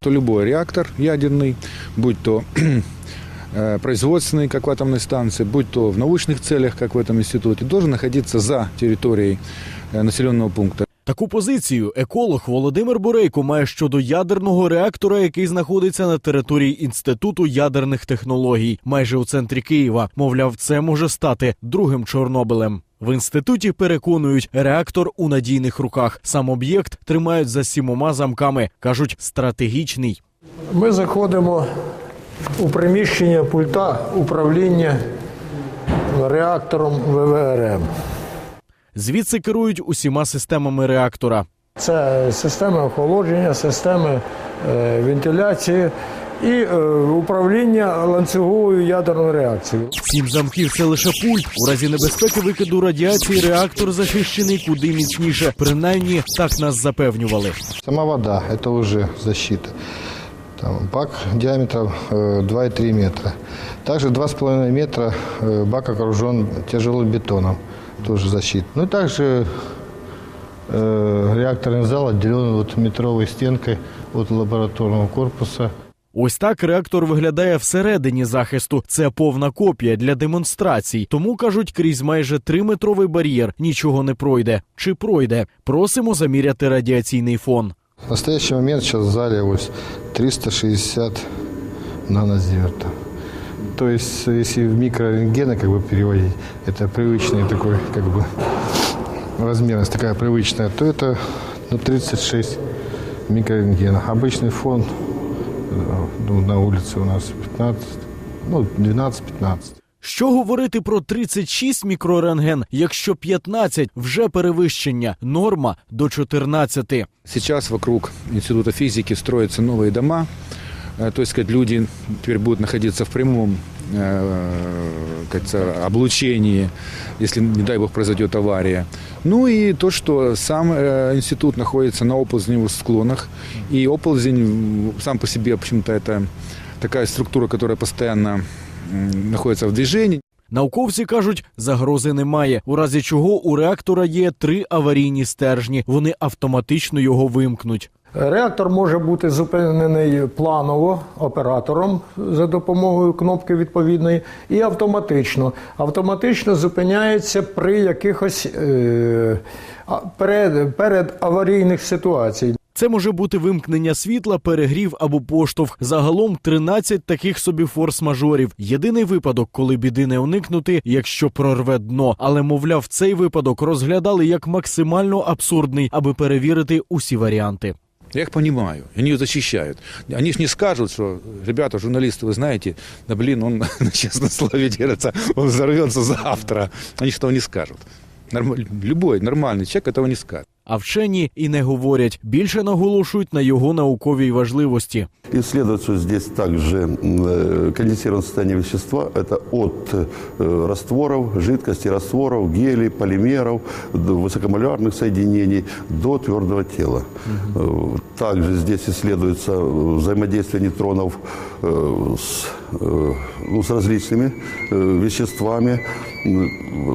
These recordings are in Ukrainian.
То любой реактор ядерный, будь то э, производственный, как в атомной станции, будь то в научных целях, как в этом институте, должен находиться за территорией э, населенного пункта. Таку позицію еколог Володимир Бурейко має щодо ядерного реактора, який знаходиться на території інституту ядерних технологій, майже у центрі Києва. Мовляв, це може стати другим Чорнобилем. В інституті переконують, реактор у надійних руках. Сам об'єкт тримають за сімома замками. кажуть, стратегічний. Ми заходимо у приміщення пульта управління реактором ВВРМ. Звідси керують усіма системами реактора. Це системи охолодження, системи е, вентиляції і е, управління ланцюговою ядерною реакцією. Сім замків це лише пульт. У разі небезпеки викиду радіації реактор захищений куди міцніше. Принаймні так нас запевнювали. Сама вода – это уже защита. Там бак диаметром э, 2,3 метра. Также 2,5 метра э, бак окружен тяжелым бетоном, тоже защита. Ну и также э, реакторный зал отделен вот метровой стенкой от лабораторного корпуса. Ось так реактор виглядає всередині захисту. Це повна копія для демонстрацій. Тому кажуть, крізь майже триметровий бар'єр нічого не пройде. Чи пройде? Просимо заміряти радіаційний фон. В настоящий момент сейчас в зале ось 360 нанозерта. То есть, если в микрорентгены как бы переводить, это привычный такой как бы размерность такая привычная, то это ну, 36 микрорентгенов. Обычный фон э, ну, на вулиці у нас 15, ну, 12-15. Що говорити про 36 мікрорентген, якщо 15 вже перевищення, норма до 14. Сейчас вокруг Института физики строятся новые дома. Э, То есть, люди теперь будут находиться в прямом э, как говорится, облучении, если, не дай бог, произойдет авария. Ну и то, что сам э, институт находится на оползневых склонах, и оползень м, сам по себе, в общем-то, это такая структура, которая постоянно м, находится в движении. Науковці кажуть, загрози немає. У разі чого у реактора є три аварійні стержні. Вони автоматично його вимкнуть. Реактор може бути зупинений планово оператором за допомогою кнопки відповідної і автоматично. Автоматично зупиняється при якихось е, перед, перед аварійних ситуаціях. Це може бути вимкнення світла, перегрів або поштовх. Загалом 13 таких собі форс-мажорів. Єдиний випадок, коли біди не уникнути, якщо прорве дно. Але, мовляв, цей випадок розглядали як максимально абсурдний, аби перевірити усі варіанти. Я их понимаю, они ее защищают. Они же не скажут, что, ребята, журналисты, вы знаете, да блин, он на честном слове держится, он взорвется завтра. Они же этого не скажут. Норм- Любой нормальный человек этого не скажет. А вчені і не говорять. Більше наголошують на його науковій важливості. Исследуется здесь также э, конденсированное состояние вещества. Это от э, растворов, жидкости, растворов, гелей, полимеров, до высокомолярных соединений до твердого тела. Э, Также здесь исследуется э, взаимодействие нейтронов э, с, э, ну, с различными э, веществами. М,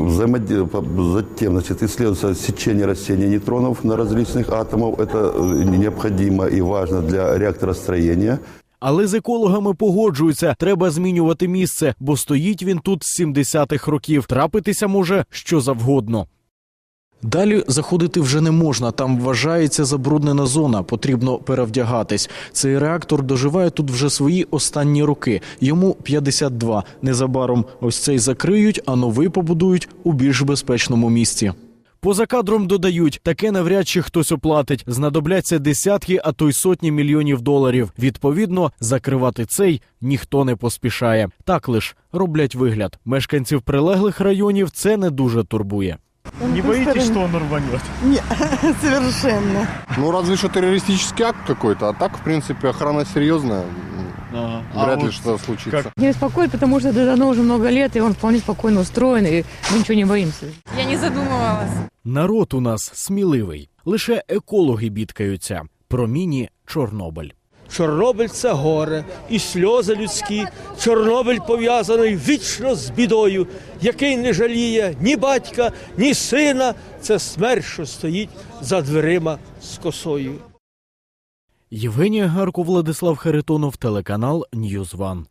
взаимоде- по- Затем значит, исследуется сечение растения нейтронов на различных атомов. Это э, необходимо и важно для реакторостроения. Але з екологами погоджуються, треба змінювати місце, бо стоїть він тут з 70-х років. Трапитися може що завгодно. Далі заходити вже не можна. Там вважається забруднена зона. Потрібно перевдягатись. Цей реактор доживає тут вже свої останні роки. Йому 52. Незабаром ось цей закриють, а новий побудують у більш безпечному місці. Поза кадром додають, таке навряд чи хтось оплатить. Знадобляться десятки, а то й сотні мільйонів доларів. Відповідно, закривати цей ніхто не поспішає. Так лиш роблять вигляд. Мешканців прилеглих районів це не дуже турбує. Не боитесь, что он рванет? Совершенно. Ну, разве что террористический акт какой-то, а так, в принципе, охрана серьезная. Вряд ли что случится. Не беспокоит, потому что это давно уже много лет, и он вполне спокойно устроен, и мы ничего не боимся. Я не задумывалась. Народ у нас сміливий. Лише екологи бідкаються. Про міні Чорнобиль. Чорнобиль це горе, і сльози людські. Чорнобиль пов'язаний вічно з бідою, який не жаліє ні батька, ні сина. Це смерть, що стоїть за дверима з косою. Євгенія Гарко, Владислав Харитонов, телеканал Ньюзван.